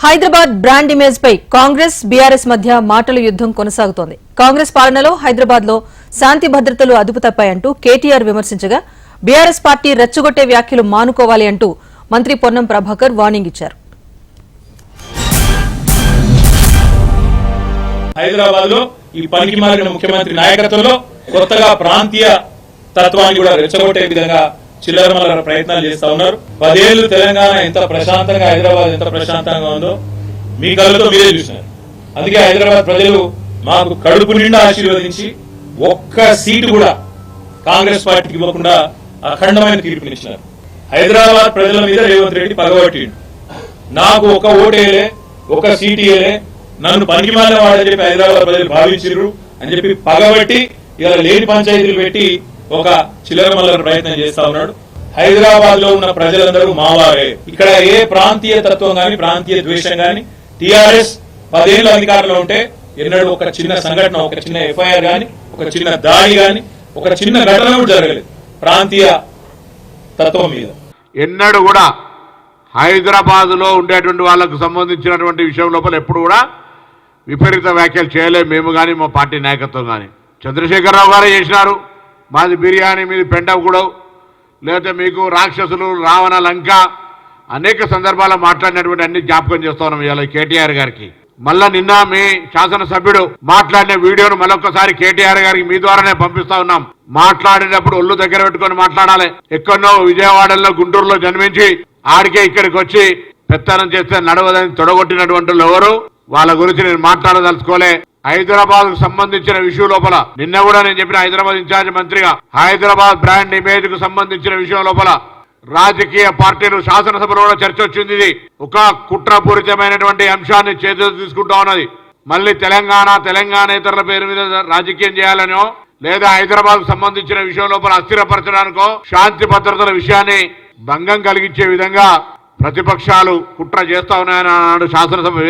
Hyderabad brand image పై Congress BRS మధ్య మాటల యుద్దం కొనసాగుతోంది. కాంగ్రెస్ పాలనలో హైదరాబాద్లో శాంతి భద్రతలు అదుపు తప్పాయంటూ కేటీఆర్ విమర్శించగా బీఆర్ఎస్ పార్టీ రెచ్చగొట్టే వ్యాఖ్యలు మానుకోవాలి అంటూ మంత్రి పొన్నం ప్రభాకర్ వార్నింగ్ ఇచ్చారు. హైదరాబాద్లో ఈ పనికి మారిన ముఖ్యమంత్రి నాయకత్వంలో కొత్తగా ప్రాంతీయ తత్వాన్ని కూడా రెచ్చగొట్టే విధంగా చిల్లరమల్లర ప్రయత్నాలు చేస్తా ఉన్నారు. పదేళ్ళు తెలంగాణ ఎంత ప్రశాంతంగా హైదరాబాద్ ఎంత ప్రశాంతంగా ఉందో మీ కళ్ళతో మీరే చూసినారు. అందుకే హైదరాబాద్ ప్రజలు మాకు కడుపు నిండా ఆశీర్వదించి ఒక్క సీటు కూడా కాంగ్రెస్ పార్టీకి ఇవ్వకుండా అఖండమైన తీర్పునిచ్చినారు హైదరాబాద్ ప్రజల మీద రేవంత్ రెడ్డి పగబట్టిండు. నాకు ఒక ఓటేలే ఒక సీటు ఏలే నన్ను పనికిమాలిన వాడని చెప్పి హైదరాబాద్ ప్రజలు భావించారు అని చెప్పి పగబట్టి ఇలా లేని పంచాయతీలు పెట్టి ఒక చిల్లర ప్రయత్నం చేస్తా ఉన్నాడు. హైదరాబాద్లో ఉన్న ప్రజలందరూ మావారే. ఇక్కడ ఏ ప్రాంతీయ తత్వం గాని ప్రాంతీయ ద్వేషం గాని టిఆర్ఎస్ పదేళ్ళు అధికారంలో ఉంటే ఎన్నడూ ఒక చిన్న సంఘటన ఒక చిన్న ఎఫ్ఐఆర్ గాని ఒక చిన్న దాడి గాని ఒక చిన్న ఘటన కూడా జరగలేదు. ప్రాంతీయ తత్వం మీద. ఎన్నడూ కూడా హైదరాబాదులో ఉండేటువంటి వాళ్ళకు సంబంధించినటువంటి విషయం లోపల ఎప్పుడు కూడా విపరీత వ్యాఖ్యలు చేయలేము మేము కానీ మా పార్టీ నాయకత్వం కానీ చంద్రశేఖరరావు గారే చేసినారు. మాది బిర్యానీ మీది పెండగూడవు లేకపోతే మీకు రాక్షసులు రావణ లంక అనేక సందర్భాల్లో మాట్లాడినటువంటి అన్ని జ్ఞాపకం చేస్తున్నాం ఇవాళ కేటీఆర్ గారికి. మళ్ళా నిన్న మీ శాసనసభ్యుడు మాట్లాడిన వీడియోను మళ్ళొక్కసారి కేటీఆర్ గారికి మీ ద్వారానే పంపిస్తా ఉన్నాం. మాట్లాడేటప్పుడు ఒళ్ళు దగ్గర పెట్టుకొని మాట్లాడాలి. ఎక్కడో విజయవాడలో గుంటూరులో జన్మించి ఆడికే ఇక్కడికి వచ్చి పెత్తనం చేస్తే నడవదని తొడగొట్టినటువంటి ఎవరు? వాళ్ళ గురించి నేను మాట్లాడదలుచుకోలే. హైదరాబాద్కు సంబంధించిన విషయం లోపల నిన్న కూడా నేను చెప్పిన హైదరాబాద్ ఇన్ఛార్జ్ మంత్రిగా హైదరాబాద్ బ్రాండ్ ఇమేజ్కు సంబంధించిన విషయం లోపల రాజకీయ పార్టీలు శాసనసభలో కూడా చర్చ వచ్చింది ఇది. ఒక కుట్రపూరితమైనటువంటి అంశాన్ని చేతులు తీసుకుంటా ఉన్నది. మళ్ళీ తెలంగాణ తెలంగాణ ఇతరుల పేరు మీద రాజకీయం చేయాలనో లేదా హైదరాబాద్కు సంబంధించిన విషయం లోపల అస్థిరపరచడానికో శాంతి భద్రతల విషయాన్ని భంగం కలిగించే విధంగా ప్రతిపక్షాలు కుట్ర చేస్తా ఉన్నాయని అన్నాడు శాసనసభ